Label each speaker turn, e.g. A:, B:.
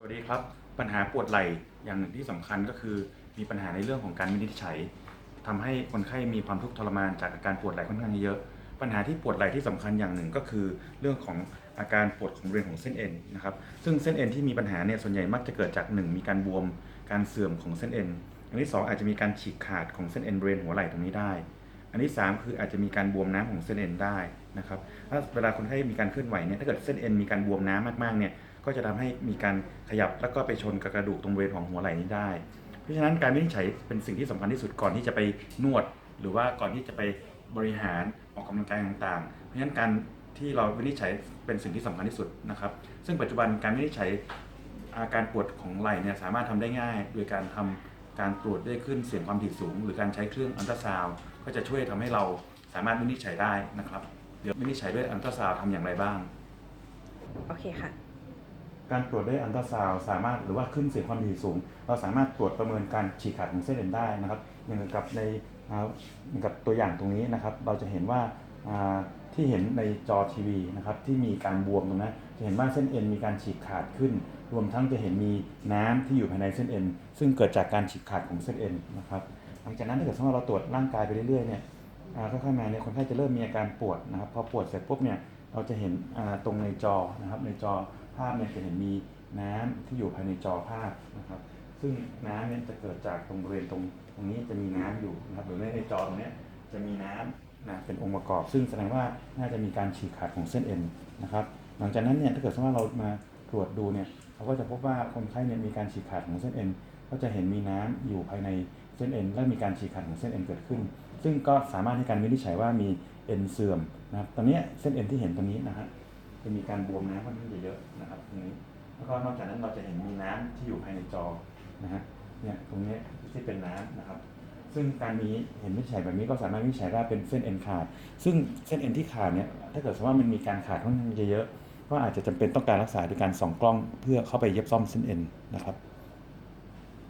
A: สวัสดีครับ ปัญหาปวดไหล่อย่างหนึ่งที่สำคัญก็คือมีปัญหาในเรื่องของการวินิจฉัยทำให้คนไข้มีความทุกข์ทรมานจากอาการปวดไหล่ค่อนข้างเยอะ ปัญหาที่ปวดไหล่ที่สำคัญอย่างหนึ่งก็คือ เรื่องของอาการปวดของบริเวณของเส้นเอ็นนะครับซึ่งเส้นเอ็นที่มีปัญหาเนี่ยส่วนใหญ่มักจะเกิดจากหนึ่งมีการบวมการเสื่อมของเส้นเอ็นอันที่สองอาจจะมีการฉีกขาดของเส้นเอ็นบริเวณหัวไหล่ตรงนี้ได้ อันที่ 3 คืออาจจะมีการบวมน้ำของเส้นเอ็นได้นะครับถ้าเวลาคนไข้มีการเคลื่อนไหวเนี่ยถ้าเกิดเส้นเอ็นมีการบวมน้ำมากๆเนี่ย ก็จะทำให้มีการขยับแล้วก็ไปชนกับกระดูกตรงบริเวณของหัวไหล่นี้ได้ เพราะฉะนั้นการวินิจฉัยเป็นสิ่งที่สำคัญที่สุดก่อนที่จะไปนวด หรือว่าก่อนที่จะไปบริหารออกกำลังกายต่างๆ เพราะฉะนั้นการที่เราวินิจฉัยเป็นสิ่งที่สำคัญที่สุดนะครับ ซึ่งปัจจุบันการวินิจฉัยอาการปวดของไหล่เนี่ยสามารถทำได้ง่าย โดยการทำการตรวจด้วยขึ้นเสียงความถี่สูง หรือการใช้เครื่องอัลตราซาวด์ก็จะช่วยทำให้เราสามารถวินิจฉัยได้นะครับ เดี๋ยววินิจฉัยด้วยอัลตราซาวด์ทำอย่างไรบ้าง
B: โอเคค่ะ
A: การตรวจด้วยอัลตราซาวสามารถหรือว่าขึ้นเสียงความถี่สูง เราสามารถตรวจประเมินการฉีกขาดของเส้นเอ็นได้นะครับอย่างกับในอ่าเหมือนกับตัวอย่างตรงนี้นะครับ เราจะเห็นว่าที่เห็นในจอทีวีนะครับที่มีการบวมตรงนั้นจะเห็นว่าเส้นเอ็นมีการฉีกขาดขึ้น รวมทั้งจะเห็นมีน้ำที่อยู่ภายในเส้นเอ็นซึ่งเกิดจากการฉีกขาดของเส้นเอ็นนะครับหลังจากนั้นถ้าเกิดสมมติเราตรวจร่างกายไปเรื่อยๆเนี่ยค่อยๆมาเนี่ยคนไข้จะเริ่มมีอาการปวดนะครับพอปวดเสร็จปุ๊บเนี่ยเราจะเห็นตรงในจอนะครับในจอ ภาพเนี่ยจะเห็นมีน้ำที่อยู่ภายในจอภาพนะครับ ซึ่งน้ำเนี่ยจะเกิดจากตรงบริเวณตรงตรงนี้จะมีน้ำอยู่นะครับหรือในจอตรงนี้จะมีน้ำนะเป็นองค์ประกอบ ซึ่งแสดงว่าน่าจะมีการฉีกขาดของเส้นเอ็นนะครับ หลังจากนั้นเนี่ยถ้าเกิดสมมติว่าเรามาตรวจดูเนี่ยเราก็จะพบว่าคนไข้เนี่ยมีการฉีกขาดของเส้นเอ็นก็จะเห็นมีน้ำอยู่ภายในเส้นเอ็นและมีการฉีกขาดของเส้นเอ็นเกิดขึ้น ซึ่งก็สามารถให้การวินิจฉัยว่ามีเอ็นเสื่อมนะครับตอนนี้เส้นเอ็นที่เห็นตรงนี้นะฮะ จะมีการบวมน้ำค่อนข้างจะเยอะนะครับตรงนี้แล้วก็นอกจากนั้นเราจะเห็นมีน้ำที่อยู่ภายในจอนะฮะเนี่ยตรงนี้ที่เป็นน้ำนะครับ ซึ่งการมีเห็นวิจัยแบบนี้ก็สามารถวิจัยได้เป็นเส้นเอ็นขาด ซึ่งเส้นเอ็นที่ขาดเนี่ยถ้าเกิดสมมติว่ามันมีการขาดค่อนข้างเยอะก็อาจจะจำเป็นต้องการรักษาด้วยการส่องกล้องเพื่อเข้าไปเย็บซ่อมเส้นเอ็นนะครับ